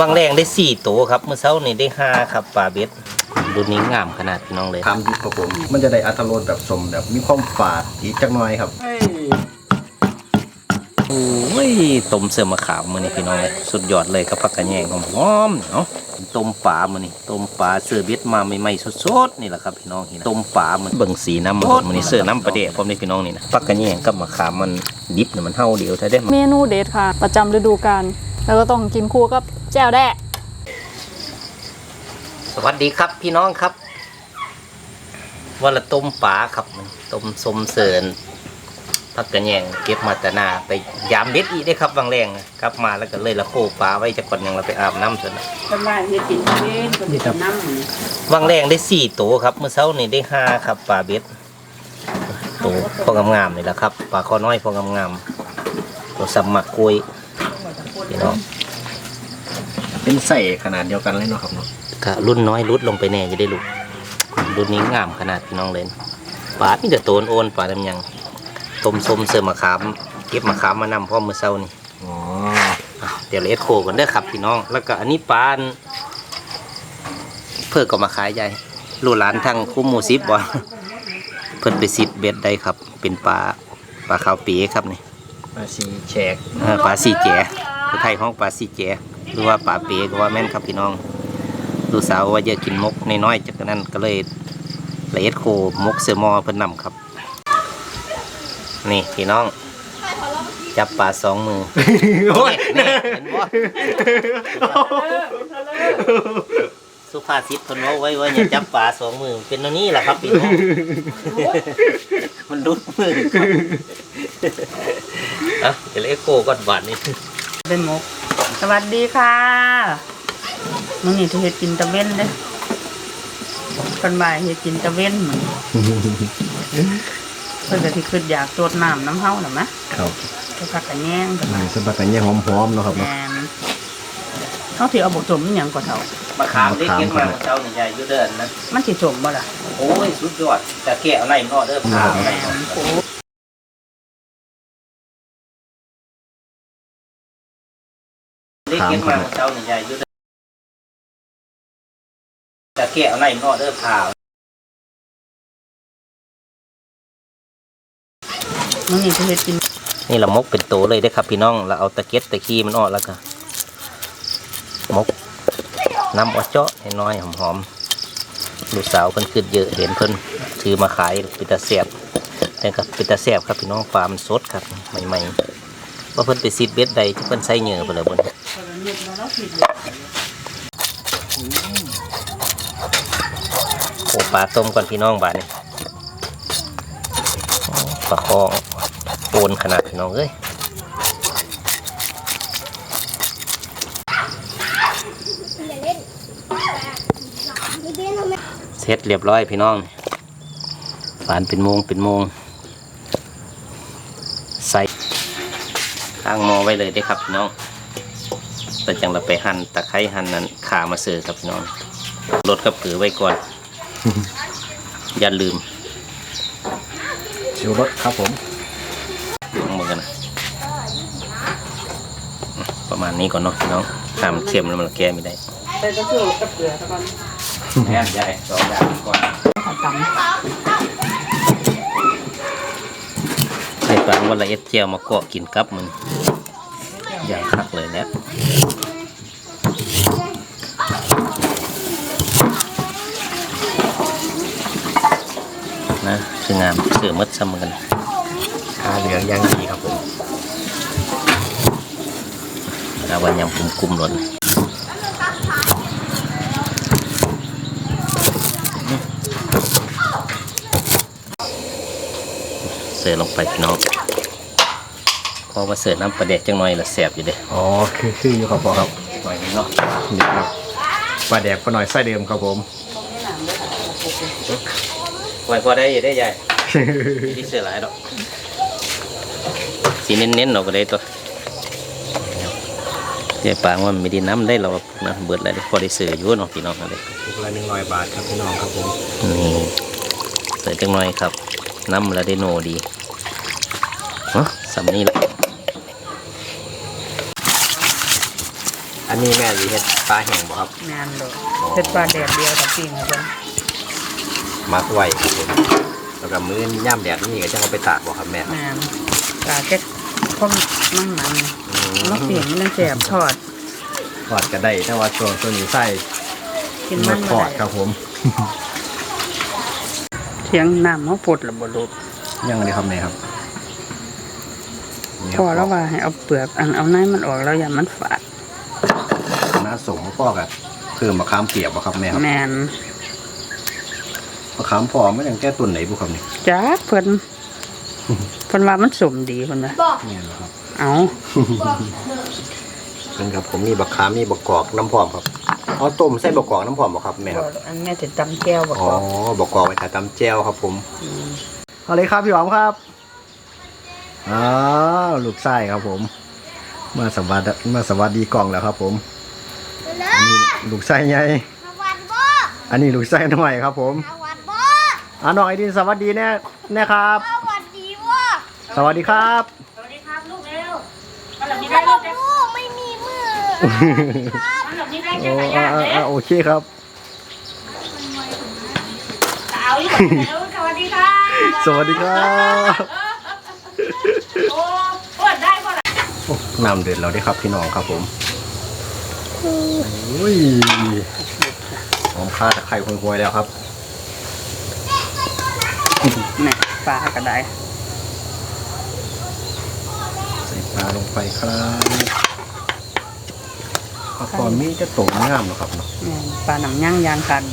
วางแรงได้สี่ตัวครับ เมื่อเช้านี่ได้ห้าครับปลาเบ็ดดูนี้งามขนาดพี่น้องเลยทำดีครับผม มันจะได้อัตรสแบบสมแบบมีความฝาดอีกจักหน่อยครับโอ้ยต้มเสือมะขามมือนี่พี่น้องเลยสุดยอดเลยกับผักกระแยงหอมๆเนาะต้มปลามือนี่ต้มปลาเสือเบ็ดมาใหม่ๆสดๆนี่แหละครับพี่น้องนี่นะต้มปลามันเบิ่งสีน้ำมันมือนี่เสือน้ำประเดะพร้อมนี่พี่น้องนี่นะผักกระแยงกับมะขามมันดิบเนี่ยมันเท่าเดียวถ้าได้เมนูเด็ดค่ะ ประจำฤดูกาล แล้วก็ต้องกินคู่กับแจ่วแดะสวัสดีครับพี่น้องครับวันละต้มปลาครับมันต้มสมเสริญพักกระแยงเก็บมาแต่หนาไปยามเบ็ดอีกได้ครับบางแรงนะกลับมาแล้วก็เลยละโคปลาไว้จะก่อนยังเราไปอาบน้ำส่วนเป็นว่าเฮ็ดกินเล่นก็ไปกินน้ำนี่บางแรงได้สี่ตัวครับ เมื่อเช้านี่ได้ห้าครับปลาเบ็ดตัวพองามๆนี่แหละครับปลาคอน้อยพองามๆตัวสัมมักกล้วย พี่น้องเป็นใส่ขนาดเดียวกันเลยเนาะครับเนาะก็รุ่นน้อยรุดลงไปแน่จะได้ลูกรุ่นนี้งามขนาดพี่น้องเลยปลามีแต่โตนโอนปลาดำยังต้มส้มเสือมะขามเก็บมะขามมานำพร้อมมือเช้านี่อ๋ออะเดี๋ยวเลสโคกันเด้อครับพี่น้อง แล้วก็อันนี้ปลาอันเพื่อก็มาขายใหญ่ลูกหลานทางคุ้มหมูซิบบ่เพิ่นไปซิดเบ็ดได้ครับ เป็นปลาปลาขาวปีครับนี่มาสีแฉกเออปลาสีแจคื อไทยห้องปลาสีแจหรือว่าปลาเปีก็ว่าแม่นครับพี่น้องลูกสาวว่าจะกินมกน้อยๆจากนั้นก็เลยละเอียดโคมกเสือมอเพิ่นนำครับ นี่พี่น้อง จับปลาสองมือโอ้ยนี่เห็นบ่สุภาษิตเพิ่นว่าไว้ว่าอย่าจับปลาสองมือเป็นตัวนี้แหละครับพี่น้องมันรุดมือครับอะเดี๋ยวเลโก้ก่อนบาทนี่ เป็นหมก สวัสดีค่ะมื้อนี้จะเฮ็ดกินตะเว้นเด้อคนบ่ายเฮ็ดกินตะเว้นเหมือนเพิ่นก็สิขึ้นอยากโจดน้ำน้ำเฮาน่ะมะครับก็พักกันแยงกันอืมสบักกันแย่หอมๆเนาะครับแหเนาะมเฮาสิเอาบกสมอิหยังก็เท่ามะขามได้กินมาของเจ้านี่ใหญ่อยู่เดินนะมันสิสมบ่ล่ะโอ้ยสุดยอดแต่แกะเอาไหนมันออกเด้อผ่าเอาไหนมันโอ้ ได้กินมาของเจ้านี่ใหญ่อยู่เดินแกะเอาไหนมันอเด้อผ่ามื้อนี้จะเฮ็ดกินนี่เรามกเป็นโตเลยได้ครับพี่น้อง เราเอาตะเก็ดตะขี้มันออกแล้วก็มกน้ำออเจาะให้น้อยหอมๆลูกสาวเพิ่นขึ้นเยอะเห็นเพิ่นถือมาขายปิตาเสียบแต่กับปิตาเสียบครับพี่น้องฟาร์มสดครับใหม่ๆว่าเพิ่นไปซีดเบ็ดใดที่เพิ่นใส่เหงื่อไปเลยบน โอ้ปลาต้มก่อนพี่น้องบาดนี่โอ้ปลาคอโอนขนาดพี่น้องเอ้ยเสร็จเรียบร้อยพี่น้องฝานเป็นโมงเป็นโมง ใส่ข้างมอไว้เลยได้ครับพี่น้อง แต่จังเราไปหั่นตะไคร้หั่นนั้นขามาเสือครับพี่น้องลดกับผือไว้ก่อน อย่าลืมชิวรสครับผมลองมือกันนะอืมประมาณนี้ก่อนเนาะพี่น้องถ้ามันเค็มแล้วมันแก้ไม่ได้ใส่กระเทียมกับเกลือซะก่อนแม่นใหญ่สองอย่างก่อนขอตำใส่ปลาวันละเอ็ดเจียวมาเกาะกินกับมัน อย่างคักเลยเนี่ยนะคืองามเสือมดซ้ำกันทาเหลืองย่างดีครับผมเอาวันยำกุมกุมๆหล่นเสือลงไปพี่น้องพ อมาเสือน้ำปลาเด็ดจังหน่อยละแสบอยู่เด้อ๋อคือคืออยู่ครับพ่อครับหน่อยนึงเนาะนี่ครับปลาแดกปลาหน่อยไส้เดิมครับผมไว้พอได้อยู่ได้ใหญ่ที่เสือหลายดอกสีเน้นๆเราก็ได้ตัวเดี๋ยวปางว่าไม่ได้น้ำได้เรานะเบิดอะไรพอได้เสืออยู่เนาะพี่น้องอะไรลูกละหนึ่งร้อยบาทครับพี่น้องครับผมนี่เสือจังหน่อยครับน้ำละได้โนดีเนาะสำนี้ละ นอันนี้แม่สิเฮ็ดปลาแห้งบ่ครับ งานเลยเฮ็ดปลาแดดเดียวกับปิ้งครับผมมักไว้ครับผมแล้วก็มื้อย่ามแดดนี่ก็จะเอาไปตากบ่ครับแม่ครับงานปลาแก๊กข้อมนั่งมันมะเปียงมันแสบทอดทอดก็ได้แต่ว่าช่วงช่วงนี้ใส่กินหมมัดนทบ่อดได้ครับผมเทียงน้ำเขาปดระบ่ลูกยังเลยครับแม่ครับนี่คพรับอแล้วว่าให้เอาเปลือกอันเอาในมันออกแล้วอย่ามันฝาดน้าสม พ่อกับเพิ่มมะขามเปียกบ่ครับแม่ครับแมนมะขามพอมันยังแก้ตุนไหนบุครับนี่จ้าเพิ่นเพิ่นว่ามันสมดีเพิ่นว่าเนี่ยเหรอครับเอาเป็นครับผมมีบักขามมีบักกอกน้ำพร้อมครับเอาต้มใส่บักกอกน้ำพร้อมบ่ครับแม่ครับอันแม่จะตำแก้วบ่อ๋อก็บักกอกไว้ถ่ายตำแจ่วครับ ผมเอาเลยครับพี่หอมครับอ้าวลูกไส้ครับผม มาสวัสดีมาสวัสดีกล่องแล้วครับผม อันนี้ลูกไส้ใหญ่สวัสดีบ่อันนี้ลูกไส้น้อยครับผมสวัสดีบ่อ่าน้องไอดินสวัสดีแน่แน่ครับสวัสดีบ่สวัสดีครับ สวัสดีครับลูกเร็วมันหลับไม่นี่ได้ได้ลูลูกกไม่มีมือมันหลับนี่ได้โอ้จักรยานอ่าเด้อ่าโอเคครับเอาอีกแล้วสวัสดีค่ะสวัสดีครับโอ้ปวดได้ปวดโอ้น้ำเดือดแล้วได้ครับพี่น้องครับผม อุ้ยหอมข้าตะไคร้ควยๆแล้วครับนี่ปลาก็ได้ใส่ปลาลงไปครับปลาตอนนี้จะโตงามเนาะครับเนาะแม่นปลาหนังย่างยางคัน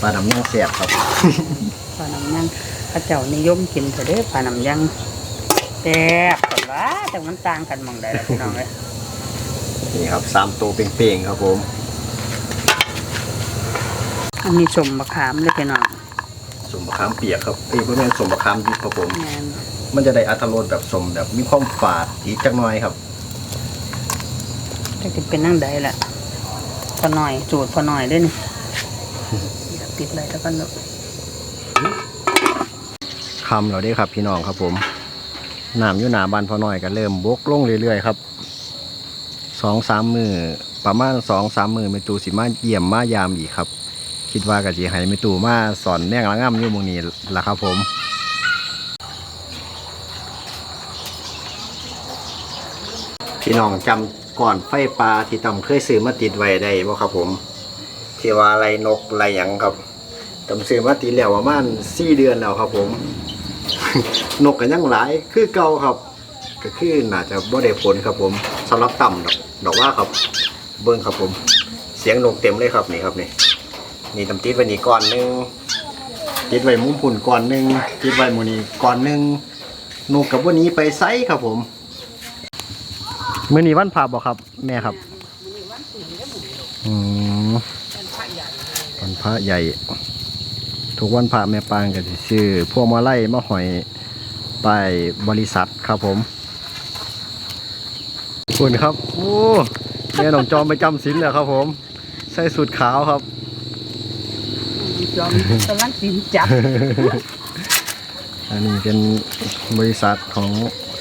ปลาดำย่างแสบครับปลาหนังย่างพระเจ้านิยมกินเถอะเด้อปลาหนังย่างแซ่บกว่าแต่มันต่างกันหมองใดล่ะพี่น้องเอ้ย นี่ครับสามตัวเป่งๆครับผม อันนี้สมมะขามเลยพี่น้องสมมะขามเปียกครับเอ้ยเพื่อนสมมะขามดิบครับผม แม่นมันจะได้อัตรสแบบสมแบบมีความฝาดอีกจักหน่อยครับ จะกินเป็นนั่งใดล่ะพอหน่อยจูดพอหน่อยเด้อนี่อย่าปิดเลยแล้วกันเนาะคำเราได้ครับพี่น้องครับผมน้ำอยู่หนาบานพอหน่อยก็เริ่มบกลงเรื่อยๆครับ สองสามมือประมาณสองสามมือเมตูสิมาเยี่ยมมายามอีกครับ คิดว่ากะจีให้เมตูมาสอนแนงละง่ำอยู่มงนี้ละครับผมพี่น้องจำก่อนไฟปลาที่ต่ำเคยซื้อมาติดไว้ได้บ่ครับผมที่ว่าไรนกไรหยังครับต่ำซื้อมาติดแล้วประมาณสี่เดือนแล้วครับผม นกกันยังหลายคือเก่าครับ ก็คือน่าจะบ่ได้ผลครับผมสำหรับต่ำดอก ดอกว่าครับ เบิ้งครับผม เสียงนกเต็มเลยครับนี่ครับนี่นี่ตำติดไว้นี่ก่อนหนึงติดไว้มุมพุ่นก่อนหนึงติดไว้มูนี้ก่อนหนึงนกกับวันนี้ไปไซครับผมมื้อนี้วันพระบ่ครับ แม่ครับอืมวันพระใหญ่ ทุกวันพระแม่ปางก็สิซื้อพวกมาไล่มาหอยไปบริษัทครับผม คุณครับโอ้แม่หนองจอมไปจำศีลแล้วครับ ผม ใส่สูทขาวครับยอมกำลังกินจับอันนี้เป็นบริษัทของ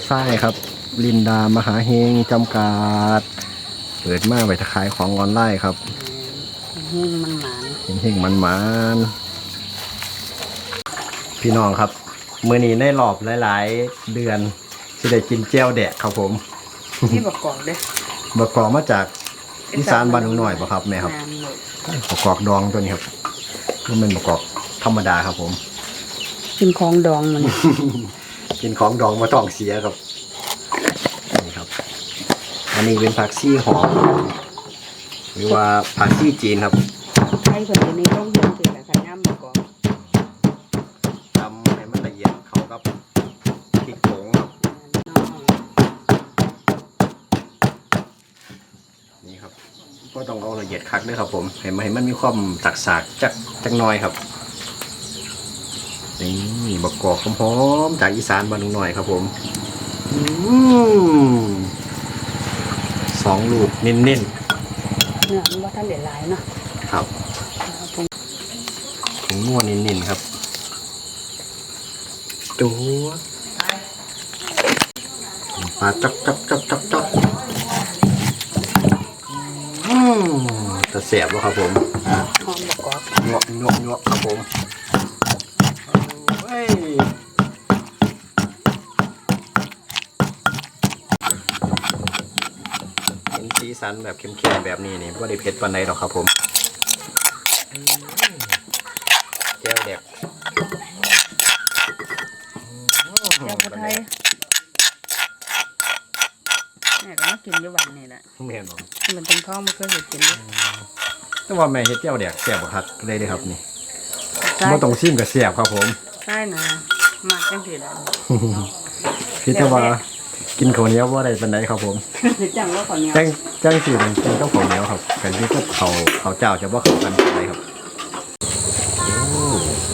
ไส้ครับ ลินดามหาเฮงจำกัดเปิดมาไปขายของออนไลน์ครับแห้งมันหมานเฮงเฮงมันมันๆพี่น้องครับ มือนี้ในรอบหลาย ๆ เดือนจะได้กินเจียวแดะครับผม นี่บอกก่อนเด้บกกอกมาจากอีสานบ้านหนูหน่อยป่ะครับแม่ครับงานเลยบกกอกดองตัวนี้ครับมันเป็นบกกอกธรรมดาครับ ผม กินของดองมันกินของดองมาต้องเสียครับนี่ครับ อันนี้เป็นผักซี่หอมหรือว่าผักซี่จีนครับไทยคนนี้ต้องเรียนถึงแต่ขย้ำบอกก่อนทำให้มันละเอียดเข้ากับพริกผงครับนี่ครับก็ต้องเอา ละเอียดคักด้วยครับผมให้มันให้มันมีความสักสากๆจักจักหน้อยครับนี่บกกอกหอมๆจากอีสานบ้านหนูหน่อยครับผมอืมสองลูกเน้นเนื้อมันว่าท่านเดือดร้ายเนาะๆครับผงนวดเน้นๆครับจูปลาจับจับจับจับจับ จะเสียบวะครับผมหอมบกกอกงวกงวกงวกครับผมเฮ้ยเห็นสีสันแบบเข้มๆแบบนี้นี่ว่าได้เผ็ดปานใดหรอกครับผมแก้วเด็กเจ้าคนไทยแม่ ก็มากินอยู่วันนี่แหละแม่นบ่มันเป็นท้องมันเคยเห็นกินเลยแต่ว่าแม่เฮ็ดแก้วเด็กแซ่บบ่ครับเลยเด้อครับนี่ใช่บ่ต้องซิมกับแซ่บครับผมใช่นะมากจังสิแล้วพี่แต่ว่ากินข้าวเหนียวบ่ได้ปานใดครับผมจังว่าคนเนี้ยจังจังสิมันกินกับข้าวเหนียวครับกันที่กับข้าวข้าวเจ้าจะบ่เข้ากันปานใดครับ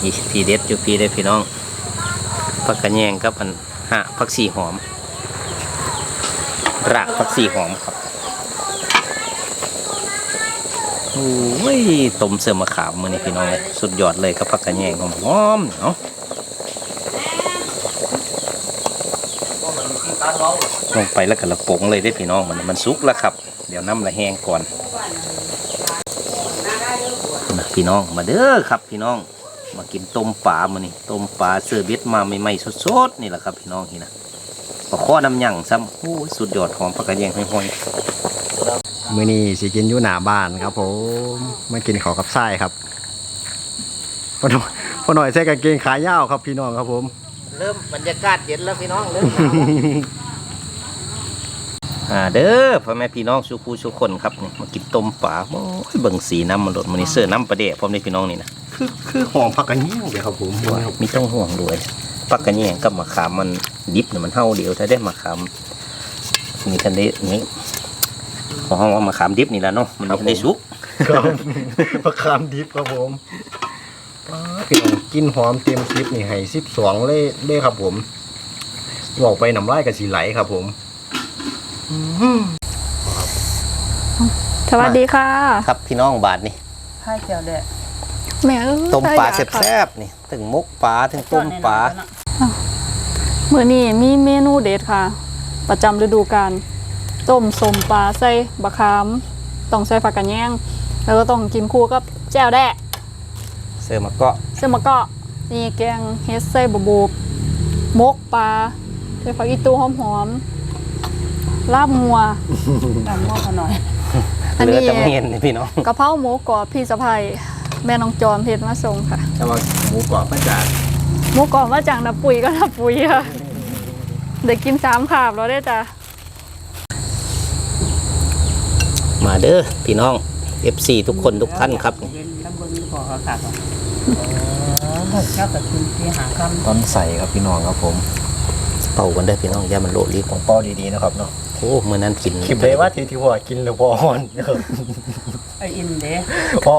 นี่ทีเด็ดอยู่พี่ได้อพี่น้องผักกระแยงกับอันหะผักสีหอม รากผักสีหอมครับโอ้ยต้มเสื่อมมะขามมือนี่พี่น้องเลยสุดยอดเลยกับผักกระแยงหอมๆเนาะลงไปแล้วก็ละปงเลยได้พี่น้องมันมันสุกแล้วครับ เดี๋ยวน้ำละแห้งก่อนนะพี่น้องมาเด้อครับพี่น้อง มากินต้มปลามานี่ต้มปลาเสือเบ็ดมาใหม่ๆสดๆนี่แหละครับพี่น้องนี่นะ ปลาข้อน้ำหยั่งซ้ำโอ้ยสุดยอดหอมผักกระเทียมห้อยมื้อนี้สิกินอยู่หน้าบ้านครับผมมากินข้าวกับไส้ครับพ่อหน่อยพ่อหน่อยใส่กางเกงขายาวครับพี่น้องครับผมๆเริ่มบรรยากาศเย็นแล้วพี่น้องเริ่มอ่าเด้อพ่อแม่พี่น้องสุคูสุคนครับนี่มากินต้มปลาโอ้ยเบิ่งสีน้ำมันหลดมันนี่เสื้อน้ำปลาเดะพร้อมนี่พี่น้องนี่นะคือคือหอมผักกระเนียงเลยครับผมว่ามีต้องห่วงด้วย ผักกระเนียงกับมะขามมันดิบเนี่ยมันเท่าเดียวถ้าได้มะขามมีทันได้นี่ของห้องว่ามะขามดิบนี่แหละเนาะมันมีทันได้สุกครับมะขามดิบครับผมป๊าดพี่น้องกินหอมเต็มคลิปนี่ให้12เลยเลยครับผมบอกไปน้ำลายกับสีไหลครับผมสวัสดีค่ะ ครับพี่น้องบาทนี่ไข่เจียวเด้อ แม่เอ้ยต้มปลาตยอยกค่ะแซ่บๆนี่ถึงมกปลาถึงต้มปลามื้อนี้มีเมนูเด็ดค่ะ ประจำฤดูกาลต้มสมปลาใส่บะขามต้องใส่ผักกระแยงแล้วก็ต้องกินคู่กับแจ่วแดะเสิร์ฟมาเก็เสื้อมะเกาะนี่แกงเฮ็ดใส่บะบูบมกปลาใส่ผักอีตูหอมๆลาบงัวตามหม้อเขาหน่อยอันเหลือนี้แต่เมียนนี่พี่น้องกะเพราหมูกรอบพี่สะพาย แม่น้องจอมเฮ็ดมาส่งค่ะ แต่ว่าหมูกรอบมาจากหมูกรอบมาจากนาปุ๋ยก็นาปุ๋ยค่ะได้กินสามขาบแล้วได้อจ้ะมาเด้อพี่น้อง FC ทุกคนทุกท่านครับ เย็นแล้วเบิ่งพอเขาตักอะเจ้ากับกินที่หาคำต้นใส่ครับพี่น้องครับผมเป่ากันได้อพี่น้องอย่ามันโลดรีบของเป้าดีๆนะครับเนาะโอ้เมื่อนั้นกินคลิปเลยว่าทีที่ว่ากินหรือพอฮอนนะครับไออินเด้อ๋อ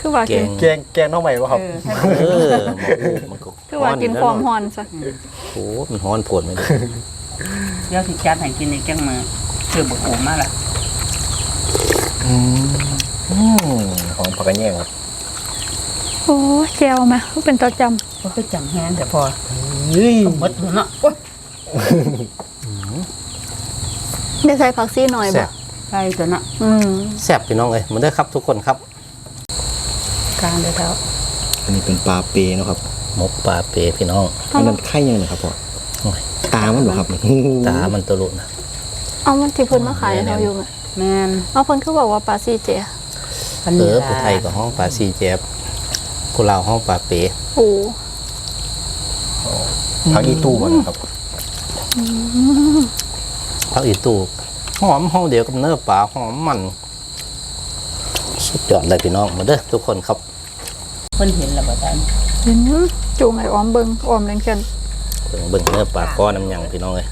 คือว่าแกกินงแกงแกงน้องใหม่ปะครับ เออใช่เออมันก็คือว่ากินความฮอนซะโอ้มันฮ้อนโผลไม่ได้เดี๋ยวสิจัดให้กินในแกงมือคือบุกโอมาล่ะอืมหอมผักกระเนียงครับโอ้แจวมาเป็นตัวจก็ไปจังแฮนแต่พอเฮ้ยหมดเนาะโอ๊ยำได้ใส่ผักซีหน่อยแซ่บ่บใช่ตัวเนาะอืม แซ่บพี่น้องเอ้ยมาเด้อครับทุกคนครับ กลางเด้อเท้าอันนี้เป็นปลาเปเนาะครับมกปลาเปพี่น้องอันนั้นไข่ยังนะครับพ่อโอ้ยตามันเหรอครับตามันตะลุนะเอามันที่เพิ่นมาขายให้เราอยู่ไงแม่นเอาเพิ่นคือบอกว่าปลาซีเจพันเอนี้อล่ะผู้ไทยก็ห้องปลาซีแจ๊บผู้ลาวห้องปลาเปโอ้ผักอีตู้มันครับพักอีตูหอมห้องเดียวกับเนื้อปลาหอมมัน สุดยอดเลยพี่น้องมาเด้อทุกคนครับเพิ่นเห็นแล้วบ่ทันเห็นจูงไอ้ออมเบิงออมเล่นกันเบิ่งเบิ่งเนื้อปลาก้อนน้ำหยังพี่น้องเลย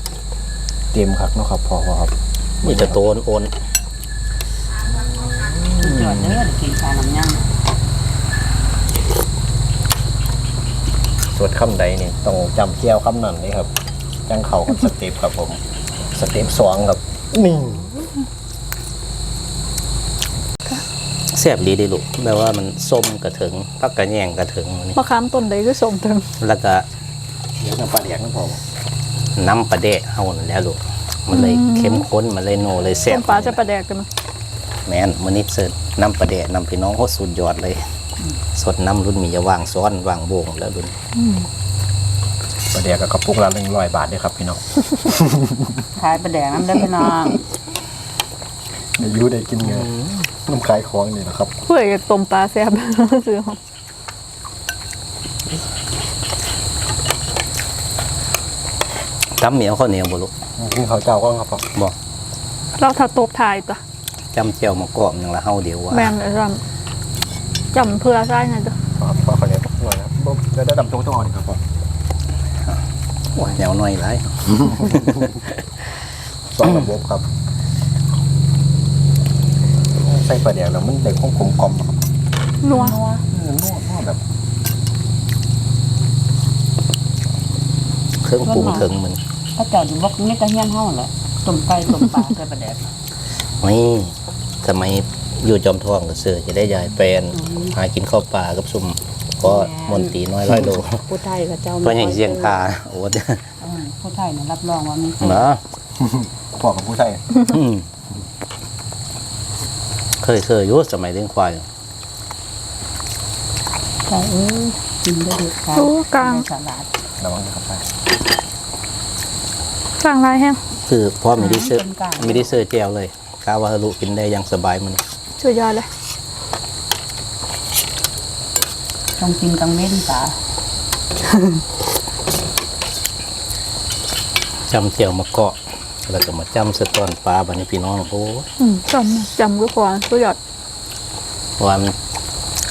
เต็มครับเนาะครับพ่อครับนี่จะโตนโอนจอดเด้อกินชาน้ำยังสวดคำใดนี่ต้องจำเที่ยวคำนั้นนี่ครับจังเข่ากับสเต็ปครับผม สเต็ปสองครับนี่ ซ่บดีดีลูกแปลว่ามันส้มกระถึงพักกระแยงกระถึงอันนี่มะขามต้นใดคือสมถึงแล้วก็เดี๋ยวน้ำปลาแดกนะพ่อน้ำปลาเดะเฮานั่นแหล้วลูกมันเลยเข้มข้นมันเลยโนเลยแซ่ต้บมปลาจะปลาแดกกันเนาะแม่นมื้อนี้เสิร์ฟน้ำปลาแดะน้ำพี่น้องโคตรสุดยอดเลย สดน้ำรุ่นมีจะวางซ้อนวางโบงแล้วรุ่นประเดี๋ยวกับกระปุกละหนึ่งร้อยบาทด้วยครับพี่น้องขายปลาแดงน้ำเด้อพี่น้อง อายุได้กินเงินน้ำขายของนี่นะครับเพื่อกับต้มปลาแซ่บซื้อของตำเหนียวข้าวเหนียวบ่ลูกกินข้าวเจ้าก็ครับบ่เราถ้าตบถ่ายตัวจำเจียวมากรอบอย่างละเฮาเดียวว่าแม่นเลยจำจำเพื่อใช่ไงจ้ะครับข้าวเหนียวทุกหน่วยนะครับจะได้ดำตรงต้องอ่อนครับผมโอ้ยแนวน้อยหลายสองระบบครับ ใส่ปลาแดกแล้วมันได้ความกลมกล่อมครับนัวนัวนัวแบบเครื่องปรุงถึงมันถ้าเจ้าอยู่บอกนี่ก็เฮี้ยนเฮาแหละต้มไก่ต้มปลาใส่ปลาแดกไม่สมัยอยู่จอมทองก็เสือจะได้ยายแปลนหากินข้าวปลากับซุ่มก็มนตรีน้อยร้อยโลผู้ไทยกับเจ้าเพราะอย่างเสียงคาโอ้ยเออผู้ไทยเนี่ยรับรองว่ามีเนาะพวกกับผู้ใส่อืม เคยเคยอยุ่สมัยเลี้ยงควายใช่เอ้ยกินได้ดีค่ะโอ้กลาง สลัดระวังนะครับใส่กลางลายแห้งคือพ่อไม่ได้เสื้อไม่ได้เสื้อเจลเลยกาวาฮารุกินได้อยังสบายมันช่วยยอดเลย ต้องกินกลางเว้นปลาจำเจียวมาเกาะ แล้วก็มาจำสะตอนปลาบัดนี้พี่น้องโอ้ยอืมจำจำก็พอช่วยยอดเพราะว่ามัน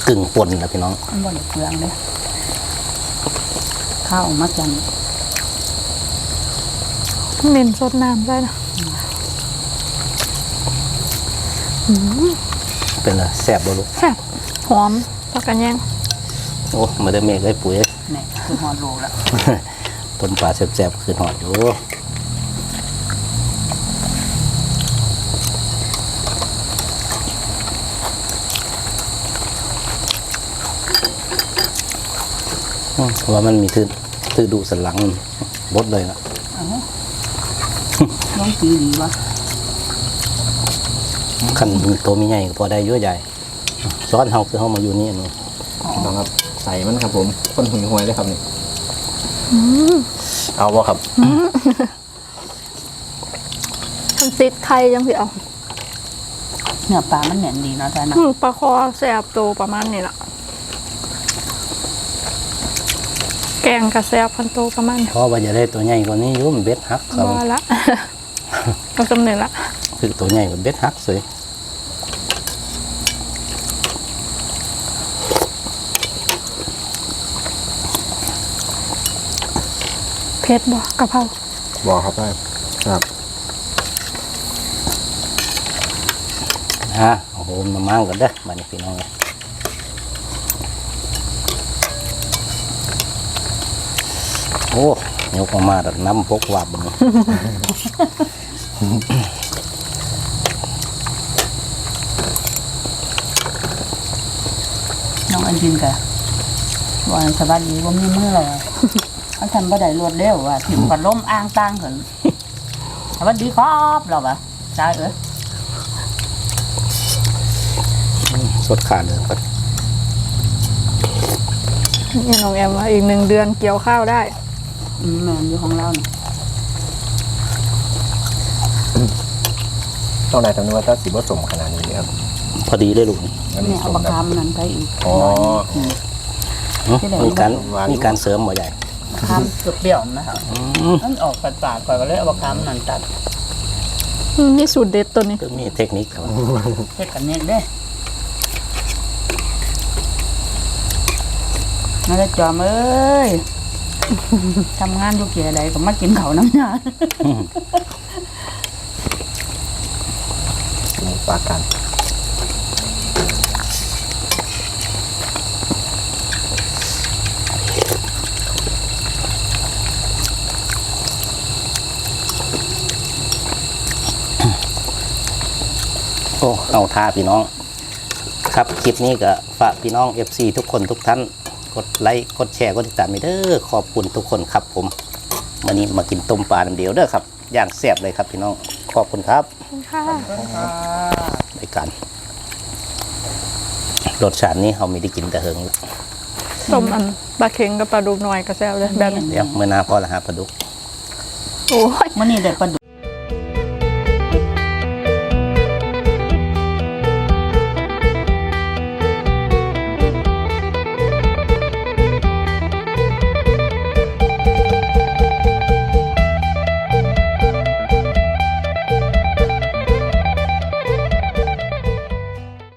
กึ่งป่นนะพี่น้องมันบ่ได้เปลืองเลยข้าวมัดจันเน้นสดน้ำได้นะเป็นอะไรแสบบ่ลูกแซ่บหอมปลากระแยงโอ้มาได้เมฆได้ปุ๋ยนี่คือฮอดโลแล้ว ต้นปลาแสบๆคือหอดอยู่ เพราะว่ามันมีทือทือดูสันหลังบดเลยนะน้องปีดีวะขันตัวมีใหญ่ก็พอได้เยอะใหญ่ซ้อนเฮาคือเฮามาอยู่นี่เนาะน้องครับใส่มันครับผมคนหุยหวยเลยครับนี่เอาวะครับมันติดไข่ยังสิเอาเนื้อปลามันแน่นดีเนาะท่านนะอืมปลาคอแซ่บโตประมาณนี้ละ แกงกระแซบพันโตประมาณนี้เพราะว่าจะได้ตัวใหญ่กว่านี้อยุ่มนเบ็ดฮักครับว่าละเอาสำเร็จละคือตัวใหญ่กว่าเบ็ดฮักสวยเพชรบ่กะเพราบอกครับได้ครับฮะโอ้โหมามั่งกันเด้อบัดนี้พี่น้องเลยโอ้ ยกออกมาแล้วน้ำพกวับนี่น้องอันดินกะวันสวัสดีว่ามีมือเลยอันทำบ่ได้รวดเร็วว่ะถิ่มกับล้มอ้างตั้งขึ้นสวัสดีครับเราปะใช่เอ้ยสดขาดเลยครับนี่น้องแอมว่าอีกหนึ่งเดือนเกี่ยวข้าวได้อืม แมนอยู่ของเราเนี่ยต้องได้ตรงนี้ว่าถ้าสีผสมขนาดนี้ครับพอดีเลยลูกมันมีเนี่ยสเอามปากแบบกามนั้นไปอีกอ๋ออืมหึที่ไหนมีการหวานมีการเสริมบ่ใหญ่ปากกามเปรี้ยวๆนะครับอืมนั่นออกปาดๆก่อนก็เลยเอาปากกามนั้นตัดอืมนี่สูตรเด็ดตัวนี้ก็มีเทคนิคครับเฮ็ดกันเนี่ยเด้นั่นแหละจอมเอ้ย ทำงานอยู่เกียร์ใดก็มากินเขาวน้ำยากินปลากันโอ้เอาท่าพี่น้อง ครับคลิปนี้ก็ฝากพี่น้อง FC ทุกคนทุกท่าน กดไลค์กดแชร์กดติดตามไปเด้อขอบคุณทุกคนครับผมวันนี้มากินต้มปลาน้ำเดียวเด้อครับอย่างแซ่บเลยครับพี่น้องขอบคุณครับค่ะค่ะในการรสชาตินี้เขาไม่ได้กินแต่เฮิงแล้วต้มอันปลาเค็งกับปลาดุกหน่อยก็แซ่บเลยแบบนี้เดี๋ยวเมื่อหน้าพ่อละฮะปลาดุก โอ้ยมื้อนี้ได้ปลาดุก